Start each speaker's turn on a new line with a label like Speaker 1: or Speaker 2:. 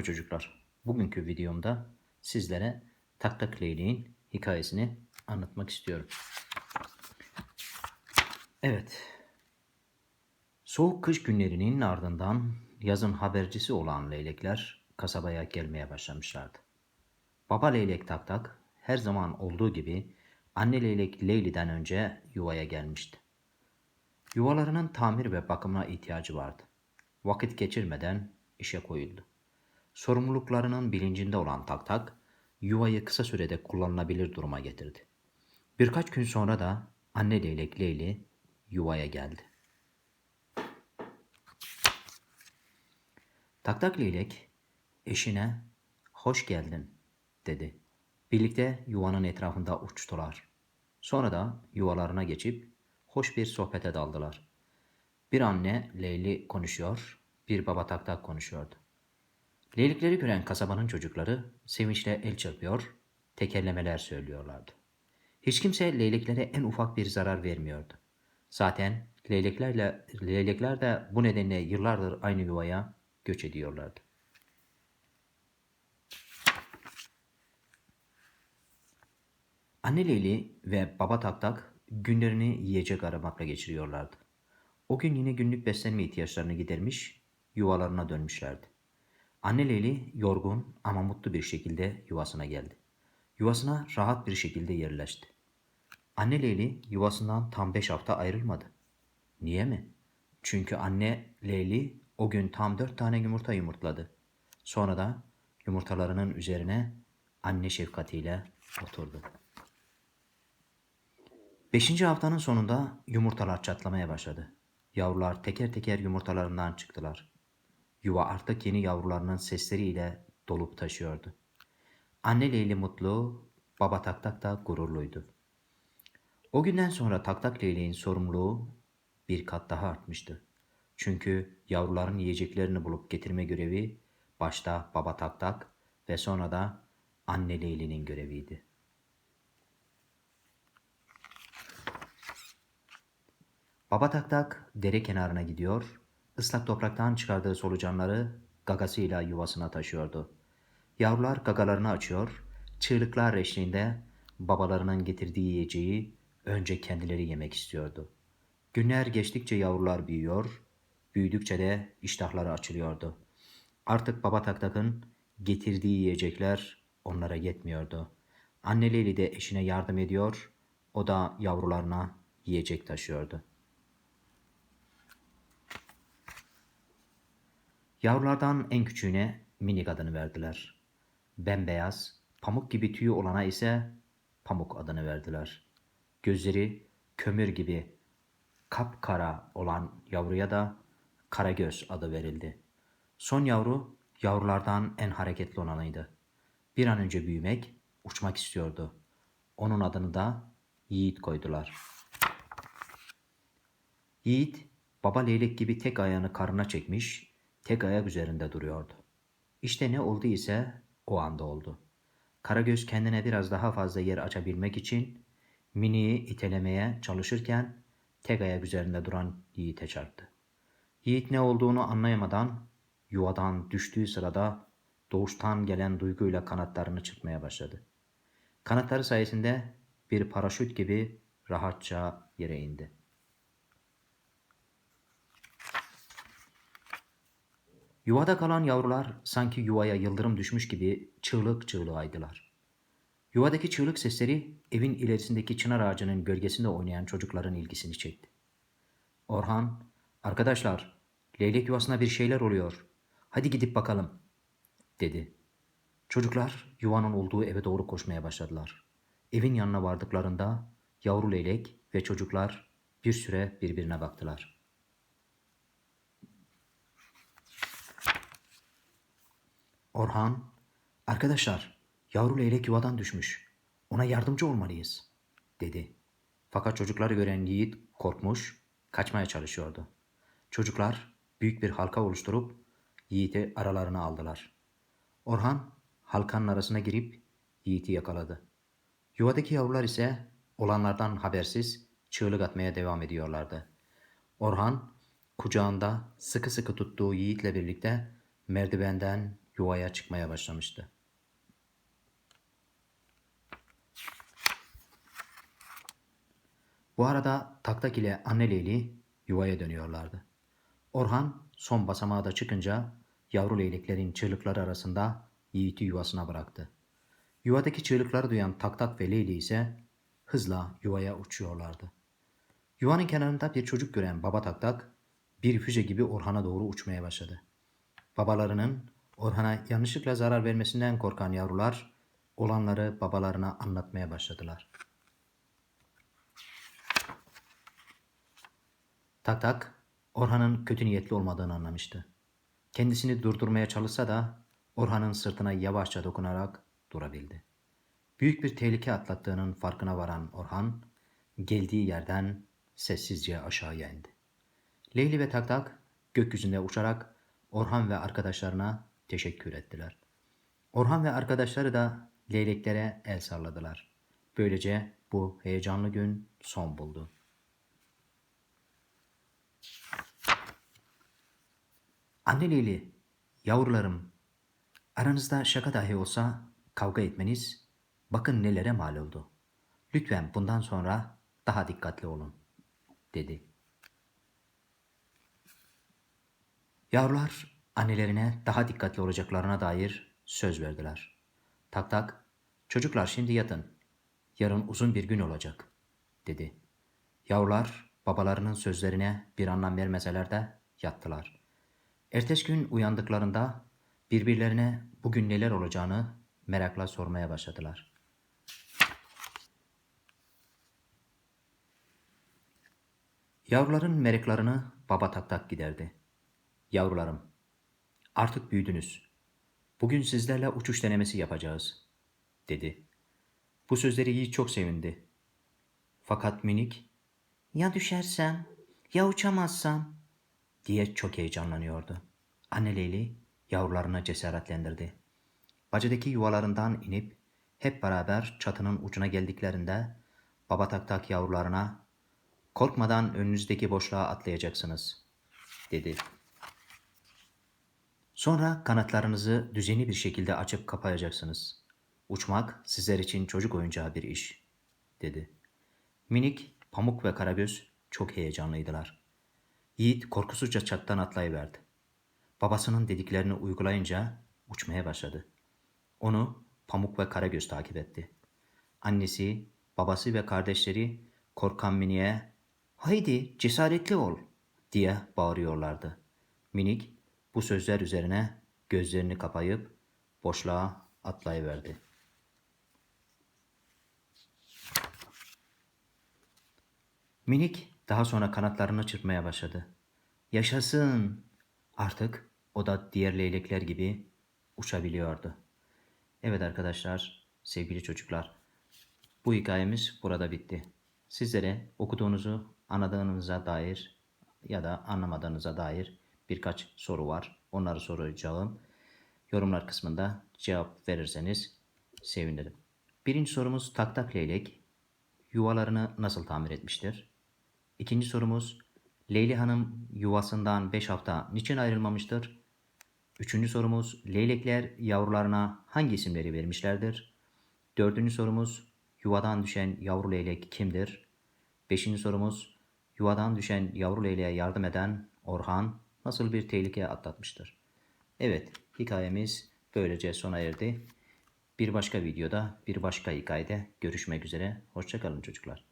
Speaker 1: Merhaba çocuklar. Bugünkü videomda sizlere Tak Tak Leyleğin hikayesini anlatmak istiyorum. Evet. Soğuk kış günlerinin ardından yazın habercisi olan leylekler kasabaya gelmeye başlamışlardı. Baba leylek Tak Tak her zaman olduğu gibi anne leylek Leyli'den önce yuvaya gelmişti. Yuvalarının tamir ve bakımına ihtiyacı vardı. Vakit geçirmeden işe koyuldu. Sorumluluklarının bilincinde olan Tak Tak, yuvayı kısa sürede kullanılabilir duruma getirdi. Birkaç gün sonra da anne leylek Leyli yuvaya geldi. Tak Tak leylek eşine hoş geldin dedi. Birlikte yuvanın etrafında uçtular. Sonra da yuvalarına geçip hoş bir sohbete daldılar. Bir anne Leyli konuşuyor, bir baba tak tak konuşuyordu. Leylikleri gören kasabanın çocukları sevinçle el çırpıyor, tekerlemeler söylüyorlardı. Hiç kimse leyleklere en ufak bir zarar vermiyordu. Zaten leyleklerle leylekler de bu nedenle yıllardır aynı yuvaya göç ediyorlardı. Anne Leyli ve baba Tak Tak günlerini yiyecek aramakla geçiriyorlardı. O gün yine günlük beslenme ihtiyaçlarını gidermiş, yuvalarına dönmüşlerdi. Anne Leyli yorgun ama mutlu bir şekilde yuvasına geldi. Yuvasına rahat bir şekilde yerleşti. Anne Leyli yuvasından tam beş hafta ayrılmadı. Niye mi? Çünkü anne Leyli o gün tam dört tane yumurta yumurtladı. Sonra da yumurtalarının üzerine anne şefkatiyle oturdu. Beşinci haftanın sonunda yumurtalar çatlamaya başladı. Yavrular teker teker yumurtalarından çıktılar. Yuva artık yeni yavrularının sesleriyle dolup taşıyordu. Anne Leyli mutlu, baba Tak Tak da gururluydu. O günden sonra Tak Tak Leyleğin sorumluluğu bir kat daha artmıştı. Çünkü yavruların yiyeceklerini bulup getirme görevi başta baba Tak Tak ve sonra da anne Leyli'nin göreviydi. Baba Tak Tak dere kenarına gidiyor, ıslak topraktan çıkardığı solucanları gagasıyla yuvasına taşıyordu. Yavrular gagalarını açıyor, çığlıklar eşliğinde babalarının getirdiği yiyeceği önce kendileri yemek istiyordu. Günler geçtikçe yavrular büyüyor, büyüdükçe de iştahları açılıyordu. Artık baba Tak Tak'ın getirdiği yiyecekler onlara yetmiyordu. Anne de eşine yardım ediyor, o da yavrularına yiyecek taşıyordu. Yavrulardan en küçüğüne minik adını verdiler. Bembeyaz, pamuk gibi tüyü olana ise pamuk adını verdiler. Gözleri kömür gibi kapkara olan yavruya da Karagöz adı verildi. Son yavru yavrulardan en hareketli olanıydı. Bir an önce büyümek, uçmak istiyordu. Onun adını da Yiğit koydular. Yiğit, baba leylek gibi tek ayağını karnına çekmiş, tek ayak üzerinde duruyordu. İşte ne oldu ise o anda oldu. Karagöz kendine biraz daha fazla yer açabilmek için Mini'yi itelemeye çalışırken tek ayak üzerinde duran Yiğit'e çarptı. Yiğit ne olduğunu anlayamadan yuvadan düştüğü sırada doğuştan gelen duyguyla kanatlarını çırpmaya başladı. Kanatları sayesinde bir paraşüt gibi rahatça yere indi. Yuvada kalan yavrular sanki yuvaya yıldırım düşmüş gibi çığlık çığlığaydılar. Yuvadaki çığlık sesleri evin ilerisindeki çınar ağacının gölgesinde oynayan çocukların ilgisini çekti. Orhan, arkadaşlar, leylek yuvasına bir şeyler oluyor. Hadi gidip bakalım, dedi. Çocuklar yuvanın olduğu eve doğru koşmaya başladılar. Evin yanına vardıklarında yavru leylek ve çocuklar bir süre birbirine baktılar. Orhan, arkadaşlar, yavru leylek yuvadan düşmüş. Ona yardımcı olmalıyız, dedi. Fakat çocukları gören Yiğit korkmuş, kaçmaya çalışıyordu. Çocuklar büyük bir halka oluşturup Yiğit'i aralarına aldılar. Orhan halkanın arasına girip Yiğit'i yakaladı. Yuvadaki yavrular ise olanlardan habersiz çığlık atmaya devam ediyorlardı. Orhan kucağında sıkı sıkı tuttuğu Yiğit'le birlikte merdivenden yuvaya çıkmaya başlamıştı. Bu arada Taktak ile anne Leyli yuvaya dönüyorlardı. Orhan son basamağa da çıkınca yavru leyleklerin çığlıkları arasında Yiğit'i yuvasına bıraktı. Yuvadaki çığlıkları duyan Taktak ve Leyli ise hızla yuvaya uçuyorlardı. Yuvanın kenarında bir çocuk gören baba Taktak bir füze gibi Orhan'a doğru uçmaya başladı. Babalarının Orhan'a yanlışlıkla zarar vermesinden korkan yavrular olanları babalarına anlatmaya başladılar. Tak tak Orhan'ın kötü niyetli olmadığını anlamıştı. Kendisini durdurmaya çalışsa da Orhan'ın sırtına yavaşça dokunarak durabildi. Büyük bir tehlike atlattığının farkına varan Orhan geldiği yerden sessizce aşağıya indi. Leyli ve Taktak gökyüzünde uçarak Orhan ve arkadaşlarına teşekkür ettiler. Orhan ve arkadaşları da leyleklere el salladılar. Böylece bu heyecanlı gün son buldu. Anne Leyli, yavrularım, aranızda şaka dahi olsa kavga etmeniz bakın nelere mal oldu. Lütfen bundan sonra daha dikkatli olun, dedi. Yavrular annelerine daha dikkatli olacaklarına dair söz verdiler. Tak tak, çocuklar şimdi yatın. Yarın uzun bir gün olacak, dedi. Yavrular babalarının sözlerine bir anlam vermeseler de yattılar. Ertesi gün uyandıklarında birbirlerine bugün neler olacağını merakla sormaya başladılar. Yavruların meraklarını baba tak tak giderdi. Yavrularım, artık büyüdünüz. Bugün sizlerle uçuş denemesi yapacağız, dedi. Bu sözleri Yiğit çok sevindi. Fakat minik, ya düşersem, ya uçamazsam, diye çok heyecanlanıyordu. Anne Leyli yavrularına cesaretlendirdi. Bacadaki yuvalarından inip hep beraber çatının ucuna geldiklerinde baba tak tak yavrularına korkmadan önünüzdeki boşluğa atlayacaksınız, dedi. Sonra kanatlarınızı düzenli bir şekilde açıp kapayacaksınız. Uçmak sizler için çocuk oyuncağı bir iş, dedi. Minik, Pamuk ve Karagöz çok heyecanlıydılar. Yiğit korkusuzca çattan atlayıverdi. Babasının dediklerini uygulayınca uçmaya başladı. Onu Pamuk ve Karagöz takip etti. Annesi, babası ve kardeşleri korkan Minik'e ''Haydi cesaretli ol'' diye bağırıyorlardı. Minik bu sözler üzerine gözlerini kapayıp boşluğa atlayıverdi. Minik daha sonra kanatlarını çırpmaya başladı. Yaşasın! Artık o da diğer leylekler gibi uçabiliyordu. Evet arkadaşlar, sevgili çocuklar, bu hikayemiz burada bitti. Sizlere okuduğunuzu anladığınıza dair ya da anlamadığınıza dair birkaç soru var. Onları soracağım. Yorumlar kısmında cevap verirseniz sevinirim. Birinci sorumuz tak tak leylek yuvalarını nasıl tamir etmiştir? İkinci sorumuz Leyli Hanım yuvasından 5 hafta niçin ayrılmamıştır? Üçüncü sorumuz leylekler yavrularına hangi isimleri vermişlerdir? Dördüncü sorumuz yuvadan düşen yavru leylek kimdir? Beşinci sorumuz yuvadan düşen yavru leyleğe yardım eden Orhan nasıl bir tehlike atlatmıştır? Evet, hikayemiz böylece sona erdi. Bir başka videoda, bir başka hikayede görüşmek üzere. Hoşçakalın çocuklar.